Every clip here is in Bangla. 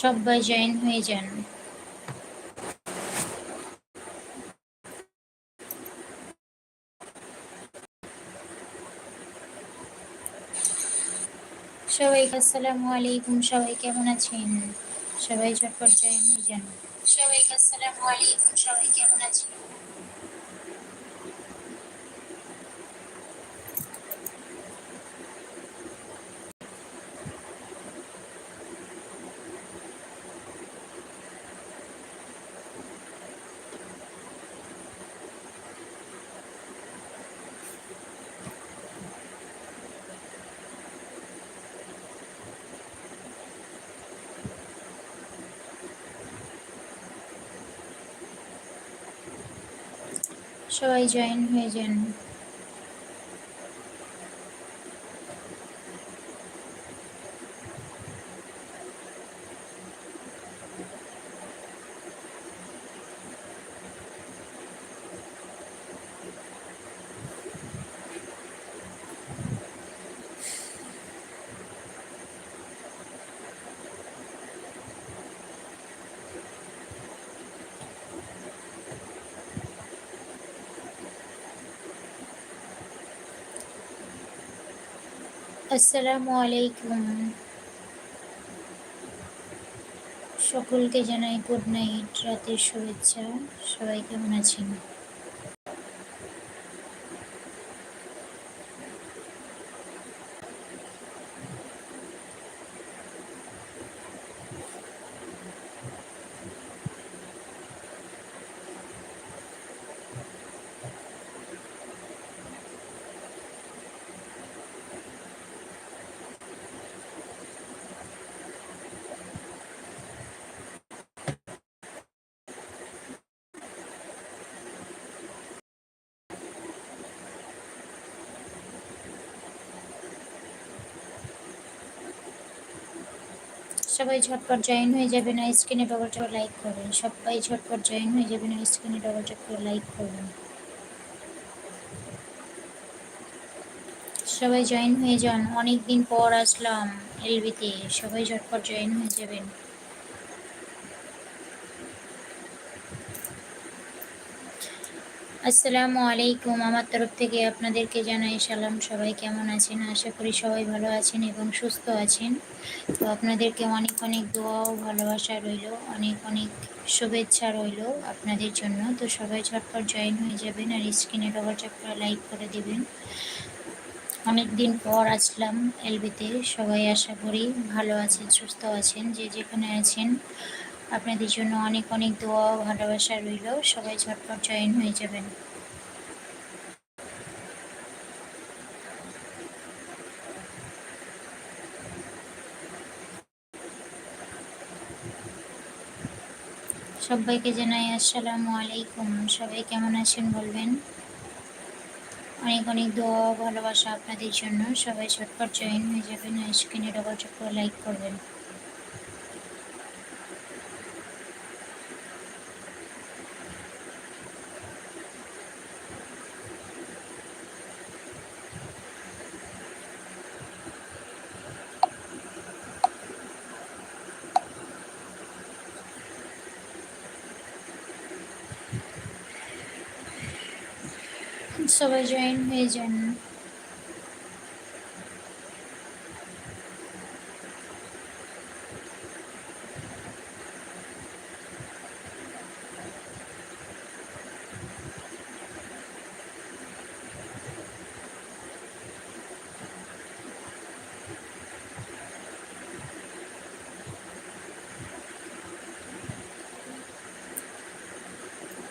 সবাই জয়েন হয়ে যান। সবাইকে আসসালামু আলাইকুম, সবাই কেমন আছেন? সবাই ঝটপট জয়েন হয়ে যান। সবাইকে আসসালামু আলাইকুম, সবাই কেমন আছেন? সবাই জয়েন হয়ে যান। আসসালামু আলাইকুম। সকলকে জানাই গুড নাইট রাতের শুভেচ্ছা। সবাই কেমন আছেন? সবাই ঝটপট জয়েন হয়ে যাবেন আর স্ক্রিনে ডবল টপ লাইক করবেন। সবাই ঝটপট জয়েন হয়ে যাবেন আর স্ক্রিনে ডবল টপ করে লাইক করবেন। সবাই জয়েন হয়ে যান। অনেক দিন পর আসলাম এলবিতে সবাই ঝটপট জয়েন হয়ে যাবেন। আসসালামু আলাইকুম। আমার তরফ থেকে আপনাদেরকে জানাই সালাম। সবাই কেমন আছেন? আশা করি সবাই ভালো আছেন এবং সুস্থ আছেন। তো আপনাদেরকে অনেক অনেক দোয়া ও ভালোবাসা রইল। অনেক অনেক শুভেচ্ছা রইল আপনাদের জন্য। তো সবাই ঝটপট জয়েন হয়ে যাবেন আর স্ক্রিনে ডবল চাপটা লাইক করে দেবেন। অনেক দিন পর আসলাম এলবিতে সবাই আশা করি ভালো আছেন, সুস্থ আছেন। যে যেখানে আছেন আপনাদের জন্য অনেক অনেক দোয়া ও ভালোবাসা রইল। সবাই ঝটপট জয়েন হয়ে যাবেন। সবাইকে জানাই আসসালামু আলাইকুম। সবাই কেমন আছেন বলবেন? অনেক অনেক দোয়া ভালোবাসা আপনাদের জন্য। সবাই ঝটপট জয়েন হয়ে যাবেন। স্ক্রিনে ডবল চক্র লাইক করবেন। সবাই জয়েন হয়ে যান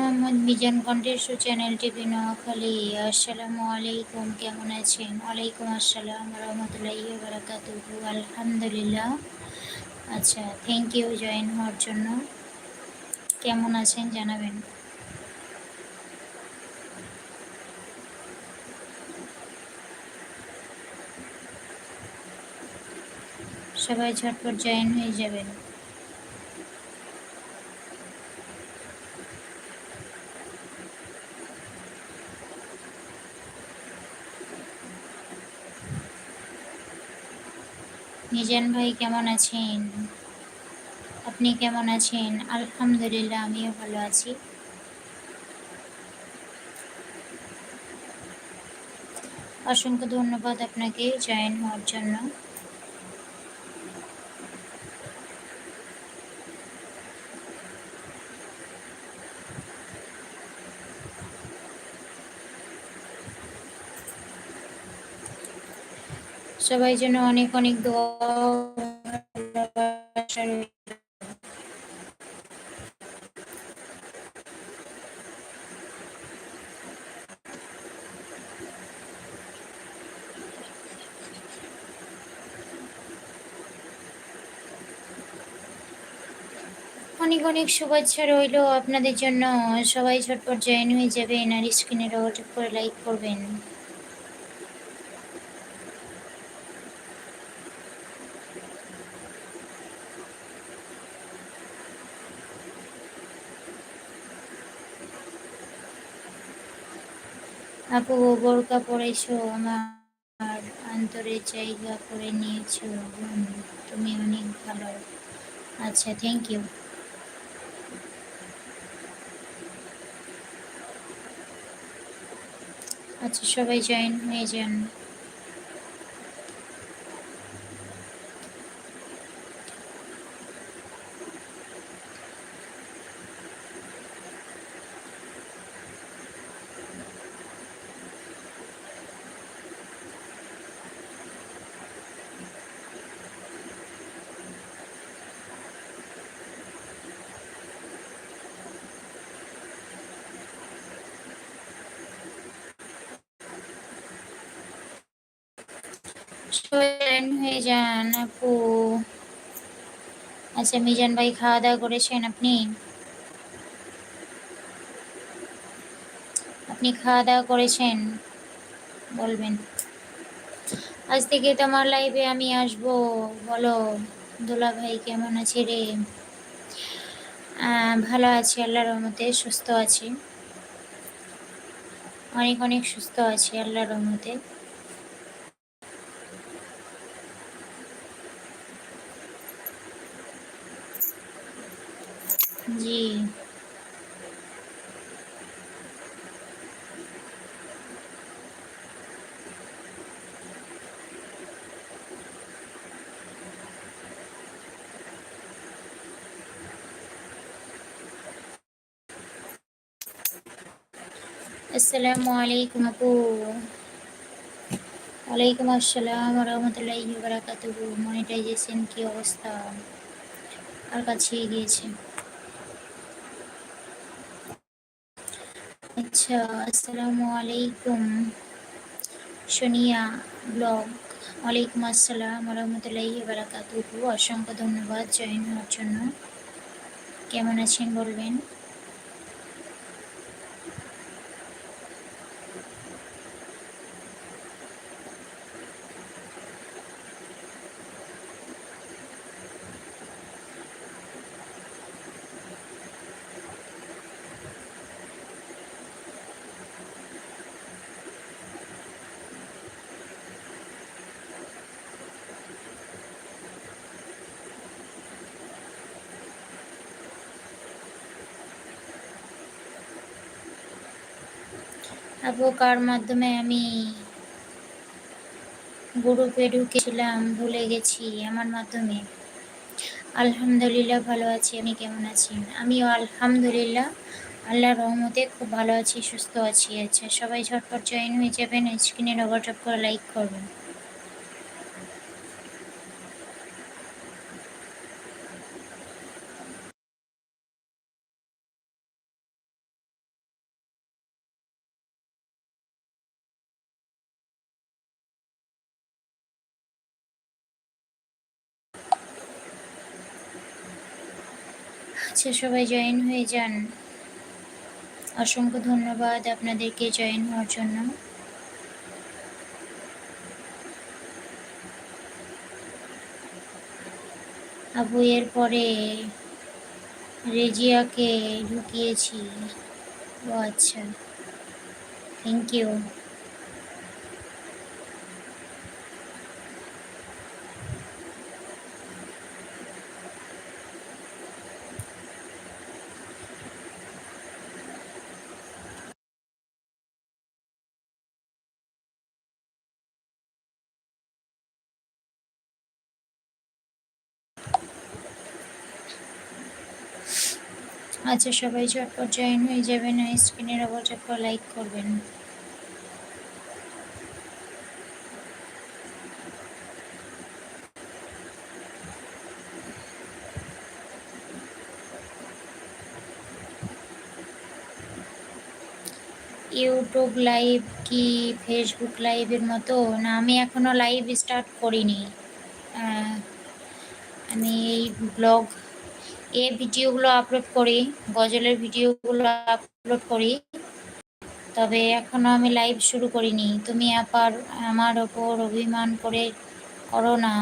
মোহাম্মদ মিজান কণ্ঠেশ চ্যানেল টিভি নোয়াখালী। আসসালামু আলাইকুম, কেমন আছেন? ওয়ালাইকুম আসসালাম, রহমতুল্লাহি বারাকাতুহু, আলহামদুলিল্লাহ। আচ্ছা থ্যাংক ইউ জয়েন হওয়ার জন্য। কেমন আছেন, জানাবেন? সবাই ঝটপট জয়েন হয়ে যাবেন। মিজান ভাই কেমন আছেন? আপনি কেমন আছেন? আলহামদুলিল্লাহ, আমিও ভালো আছি। অসংখ্য ধন্যবাদ আপনাকে জয়েন হওয়ার জন্য। সবাই জন্য অনেক অনেক দোয়া অনেক অনেক শুভেচ্ছা রইল আপনাদের জন্য। সবাই ঝটপট জয়েন হয়ে যাবেন আর স্ক্রিনে রোড করে লাইক করবেন। আপু, বোরকা পরেছো? আমার অন্তরে জায়গা করে নিয়েছো তুমি অনেক ভালো। আচ্ছা থ্যাংক ইউ আচ্ছা সবাই জয়েন হয়ে যান। জয়েন হয়ে যান আপু। আচ্ছা মিজান ভাই খাওয়া দাওয়া করেছেন আপনি? আপনি খাওয়া দাওয়া করেছেন? বলবেন। আজ থেকে তোমার লাইভে আমি আসব, বলো। দোলা ভাই কেমন আছে রে? ভালো আছি, আল্লাহর রহমতে সুস্থ আছি। অনেক অনেক সুস্থ আছি, আল্লাহর রহমতে। জি। আসসালামু আলাইকুম আপু। ওয়ালাইকুম আসসালাম রহমতুল্লাহি বারাকাতুহু। মনিটাইজেশন কি অবস্থা? আর কাছে গিয়েছে আচ্ছা আসসালামু আলাইকুম। সোনিয়া ব্লগ, ওয়ালাইকুম আসসালাম রহমতুল্লাহি বারাকাতুহু অসংখ্য ধন্যবাদ জয়েন হওয়ার জন্য। কেমন আছেন বলবেন? আপু কার মাধ্যমে আমি গ্রুপে ঢুকেছিলাম ভুলে গেছি আমার মাধ্যমে। আলহামদুলিল্লাহ ভালো আছি, আমি কেমন আছি? আমিও আলহামদুলিল্লাহ, আল্লাহর রহমতে খুব ভালো আছি, সুস্থ আছি। আচ্ছা সবাই ঝটপট জয়েন হয়ে যাবেন স্ক্রিনে ডবল টপ করে লাইক করবেন। আচ্ছা সবাই জয়েন হয়ে যান। অসংখ্য ধন্যবাদ আপনাদেরকে জয়েন হওয়ার জন্য। আবু এর পরে রেজিয়াকে ঢুকিয়েছি। ও আচ্ছা থ্যাংক ইউ আচ্ছা সবাই ঝটপট জয়েন হয়ে যাবেন স্ক্রিনের আবার চটপট লাইক করবেন। ইউটিউব লাইভ কি ফেসবুক লাইভের মতো? না, আমি এখনও লাইভ স্টার্ট করিনি। আমি এই ব্লগ এ ভিডিওগুলো আপলোড করি, গজলের ভিডিওগুলো আপলোড করি। তবে এখনও আমি লাইভ শুরু করিনি। তুমি আপার আমার ওপর অভিমান করে করো না।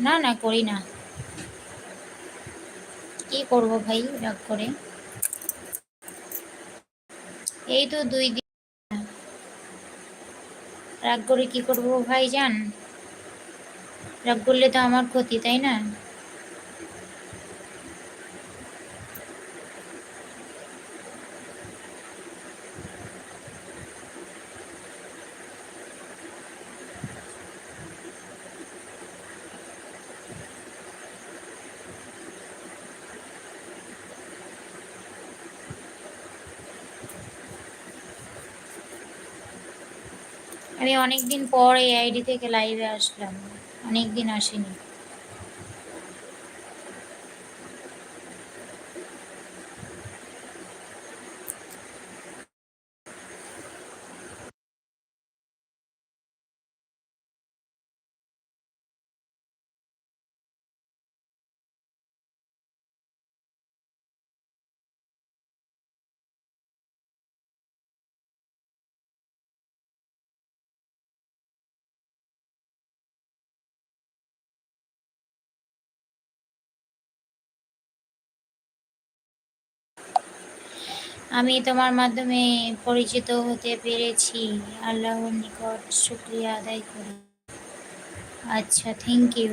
না না, করি না। কি করব ভাই, রাগ করে? এই তো দুই দিন। রাগ করে কি করব ভাই যান রাগ করলে তো আমার ক্ষতি, তাই না? আমি অনেকদিন পর এই আইডি থেকে লাইভে আসলাম। অনেক দিন আসিনি। আমি তোমার মাধ্যমে পরিচিত হতে পেরেছি। আল্লাহর নিকট শুক্রিয়া আদায় করি। আচ্ছা থ্যাংক ইউ